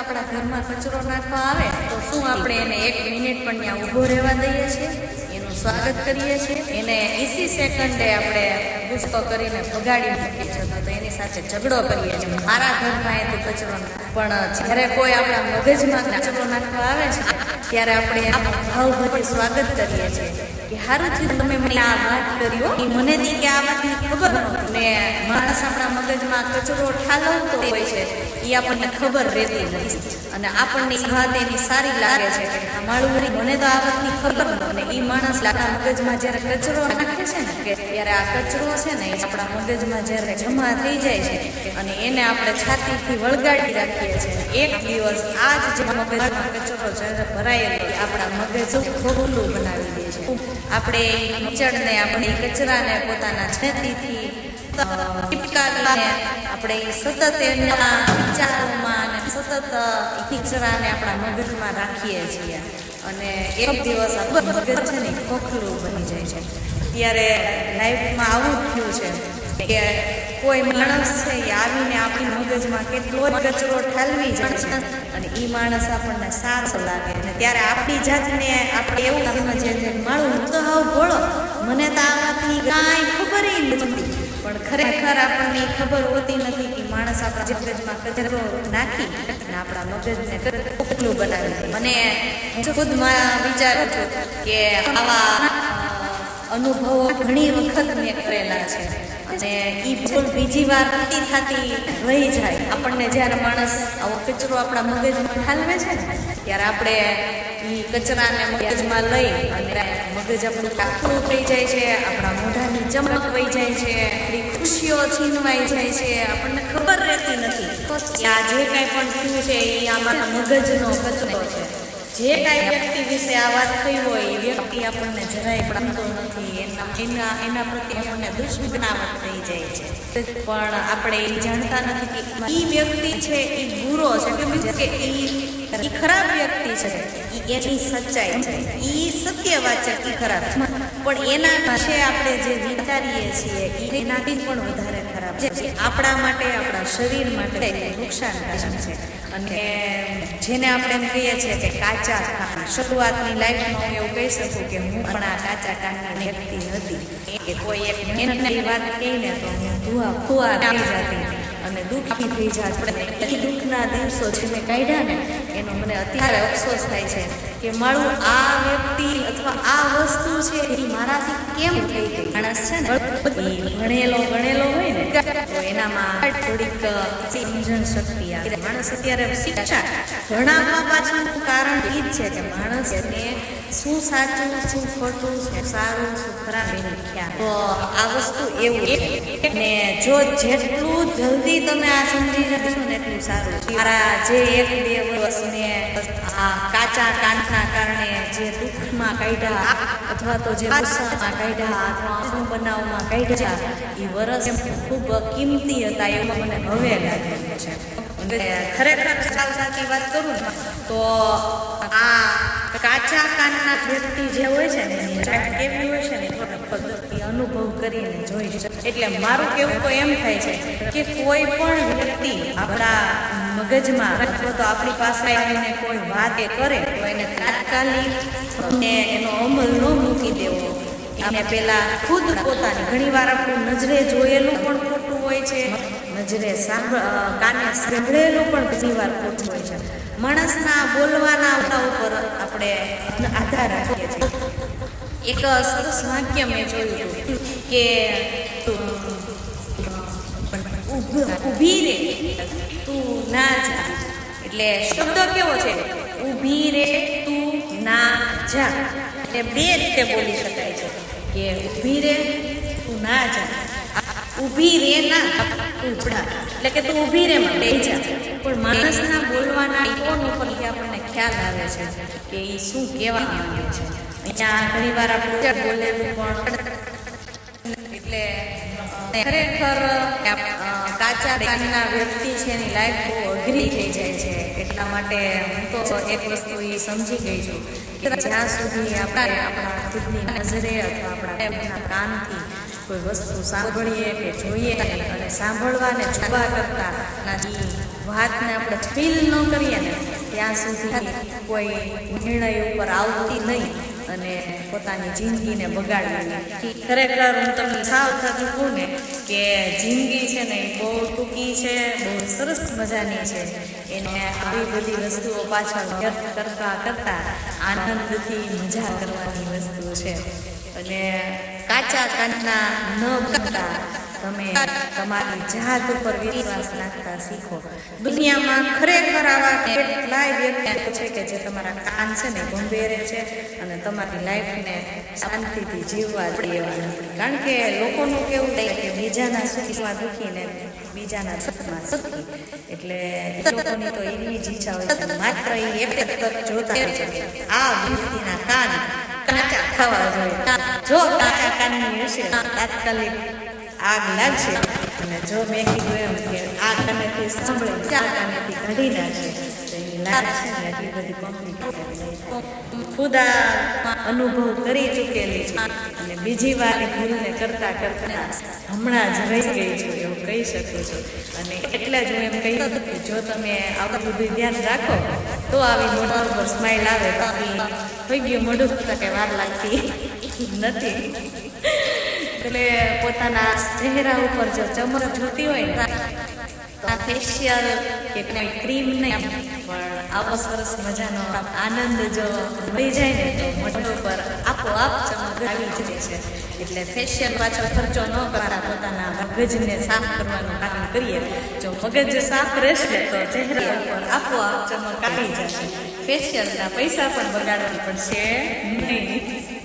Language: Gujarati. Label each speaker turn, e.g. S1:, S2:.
S1: આપણા ઘરમાં કચરો નાખવા આવે, તો શું આપણે એને એક મિનિટ પણ ત્યાં ઊભો રહેવા દઈએ છીએ? એનું સ્વાગત કરીએ છીએ. એને એસી સેકન્ડે આપણે ગુસ્સો કરીને ભગાડી મૂકીએ છીએ. તો એની સાથે ઝઘડો કરીએ છીએ. મારા ઘરમાં એ તો કચરો પણ જ્યારે કોઈ આપણા મગજમાં કચરો નાખવા આવે છે, ત્યારે આપણે ભાવભરી સ્વાગત કરીએ છીએ. કે સારું થયું તમે મને આ વાત કર્યો. મને કે આ વાતની ખબર નહોતી ને માણસ આપણા મગજમાં કચરો ઠાલવતો હોય છે એ આપણને ખબર રહેતી નથી. અને આપણને વાત એની સારી લાગે છે કે મારું મને તો આ વાતની ખબર અને એ માણસ આપણા મગજમાં જ્યારે કચરો નાખે છે ને, કે ત્યારે આ કચરો છે ને આપણા મગજમાં જ્યારે જમા થઈ જાય છે અને એને આપણે છાતીથી વળગાડી રાખીએ છીએ એક દિવસ આ જ મગજમાં કચરો જ્યારે ભરાયેલો આપણા મગજ ખોખલું બનાવી દે છે. આપણે કીચડને આપણે કચરાને પોતાના છાતીથી આપણે સતત એના વિચારોમાં સતત એ આપણા મગજમાં રાખીએ છીએ. અને એક દિવસ છે ને ખોખલું બની જાય છે. ત્યારે લાઈફમાં આવું થયું છે કે કોઈ માણસ છે એ આવીને આપણી મગજમાં કેટલો કચરો ઠાલવી જાય છે અને એ માણસ આપણને સારો લાગે અને ત્યારે આપણી જાતને આપણે એવું સમજીએ છીએ મારું હું તો હાવ ભોળો મને તો આમાંથી કાંઈ ખબર નથી. પણ ખરેખર આપણને ખબર હોતી નથી કે માણસ આપણા મગજમાં કચરો નાખી અને આપણા મગજને ઉપલું બનાવી દે મને હું ખુદ વિચારું છું કે આવા અનુભવો ઘણી વખત મેં કરેલા છે. અને એ ભૂલ બીજી વાર નથી થતી, રહી જાય. આપણને જ્યારે માણસ આવો કચરો આપણા મગજમાં ઠાલવે છે ને, ત્યારે આપણે એ કચરાને મગજમાં લઈ અને મગજ આપણું કાકડું થઈ જાય છે, આપણા મોઢાની ચમક વહી જાય છે, આપણી ખુશીઓ છીનવાઈ જાય છે, આપણને ખબર રહેતી નથી. આ જે કાંઈ પણ થયું છે, એ આમાં મગજનો કચરો છે. જે કાંઈ વ્યક્તિ વિશે આ વાત થઈ હોય, એ વ્યક્તિ આપણને જરાય પડતો નથી. એના એના એના પ્રત્યે આપણને દુષ્મનાવટ થઈ જાય છે. પણ આપણે એ જાણતા નથી કે એ વ્યક્તિ છે એ બુરો છે. કેમ કે એ ખરાબ વ્યક્તિ છે. એની સચ્ચાઈ છે. એ સત્ય વાત છે. ખરાબ પણ એના વિશે આપણે જે વિચારીએ છીએ એનાથી પણ વધારે છે આપણા માટે, આપણા શરીર માટે નુકસાનકારક છે. અને જેને આપણે એમ કહીએ છીએ કે કાચા શરૂઆતની લાઈફમાં હું એવું કહી શકું કે હું પણ આ કાચા કાનની વ્યક્તિ હતી. કે કોઈ એક મહેનતની વાત કહીને તો હું ધુઆ ફુઆ થઈ જતી. અને દુઃખી થઈ જાય આપણે એ દુઃખના દિવસો જે મેં કાઢ્યા ને, એનો મને અત્યારે અફસોસ થાય છે કે મારું આ વ્યક્તિ અથવા આ વસ્તુ છે, એ મારાથી કેમ થઈ ગઈ? માણસ છે ને ભણેલો ગણેલો હોય ને, તો એનામાં થોડીક સમજણ શક્તિ આવે. માણસ અત્યારે શિક્ષા ભણાવવા પાછળનું કારણ એ જ છે કે માણસને શું સાચું શું ખોટું શું સારું શું ખરાબ એની ખ્યાલ. આ વસ્તુ એવું ને જો જેટલું જલ્દી તમે આ સમજી જશો ને એટલું સારું મારા જે એક બે વર્ષને આ કાચા કાનના કારણે જે દુઃખમાં કાઢ્યા અથવા તો જે ગુસ્સામાં કાઢ્યા અથવા આંસુ બનાવમાં કાઢ્યા, એ વર્ષ ખૂબ કિંમતી હતા એવું મને હવે લાગે છે. ખરેખર સાવ સાચી વાત કરું તો આ કાચા કાનના વ્યક્તિ જે હોય છે ને જાત કેવી હોય છે ને અનુભવ કરીને જોઈ શકે એટલે મારું કેવું તો એમ થાય છે કે કોઈ પણ વ્યક્તિ આપણા મગજમાં, અથવા તો આપણી પાસે આવીને કોઈ વાત એ કરે, તો એને તાત્કાલિક એનો અમલ ન મૂકી દેવો. એને પેલા ખુદ પોતાની ઘણી વાર આપણું નજરે જોયેલું પણ ખોટું હોય છે. નજરે કાને સાંભળેલું પણ ઘણી વાર ખોટું હોય છે. માણસના બોલવાના આવતા ઉપર આપણે આધાર રાખીએ છીએ. એક સરસ વાક્ય મેં જોયું હતું કે ઊભ- રે. તું ના જા. એટલે શબ્દ કેવો છે? ઊભી રે, તું ના જા. એટલે બે રીતે બોલી શકાય છે કે ઊભી રે, તું ના જા. ઊભી રે ના. તું ઉભડા એટલે કે તું ઊભી રે માં બે જા. પણ માણસના બોલવાના ટોન ઉપરથી આપણને ખ્યાલ આવે છે કે એ શું કહેવા માંગે છે. અહીંયા ઘણી વાર આપણે બોલેલું પણ એટલે ખરેખર કાચા કાનના વ્યક્તિ છે એની લાઈફ બહુ અઘરી થઈ જાય છે. એટલા માટે હું તો એક વસ્તુ એ સમજી ગઈ છું કે જ્યાં સુધી આપણે આપણા ખુદની નજરે અથવા આપણા કાનથી કોઈ વસ્તુ સાંભળીએ કે જોઈએ અને સાંભળવા ને કરતા ઈ વાતને આપણે ફીલ ન કરીએ ને, ત્યાં સુધી કોઈ નિર્ણય ઉપર આવતી નહીં અને પોતાની જિંદગીને બગાડવાની ખરેખર હું તમને સાવ થતું કહું ને કે જિંદગી છે ને એ બહુ ટૂંકી છે, બહુ સરસ મજાની છે. એને આવી બધી વસ્તુઓ પાછળ વ્યર્થ કરતા કરતા આનંદથી મજા કરવાની વસ્તુ છે. અને કાચા કાચના ન કરતા, તમે તમારી જાત ઉપર વિશ્વાસ રાખતા શીખો. દુનિયામાં ખરેખર આવા કેટલાય વ્યક્તિઓ છે કે જે તમારા કાન છે ને ગંભીરે છે અને તમારી લાઈફને શાંતિથી જીવવા દેવા કારણ કે લોકોનું કેવું થાય કે બીજાના સુખમાં દુખીને બીજાના સુખમાં સુખી. એટલે લોકોની તો એવી જ ઈચ્છા હોય માત્ર એ એક જોતા આ વ્યક્તિના કાન કાચા થવા જોઈએ. જો કાચા કાનની હશે તાત્કાલિક આગ લાગશે. અને જો મેં કીધું એમ કે આ કાનેથી સાંભળે ચાર કાનેથી ઘડી નાખશે ખુદ અનુભવ કરી ચૂકેલી છે. અને બીજી વાર ભૂલ ભૂલને કરતા કરતા હમણાં જ રહી ગઈ છું એવું કહી શકું છું. અને એટલે જ હું એમ કહી શકું કે જો તમે આવું બધું ધ્યાન રાખો, તો આવી મોઢા ઉપર સ્માઇલ આવે. બાકી થઈ ગયું મોઢું કે વાર લાગતી નથી. એટલે પોતાના ચહેરા ઉપર જો ચમક જોતી હોય આ ફેશિયલ કે કોઈ ક્રીમ નહીં પણ આવો સરસ મજાનો આનંદ જો મળી જાય ને, તો મોઢા ઉપર આપોઆપ ચમક આવી જાય છે. એટલે ફેશિયલ પાછળ ખર્ચો ન કરા પોતાના મગજને સાફ કરવાનું કામ કરીએ. જો મગજ સાફ રહેશે તો ચહેરા ઉપર આપોઆપ ચમક આવી જશે. ફેશિયલના પૈસા પણ બગાડવા પડશે નહીં.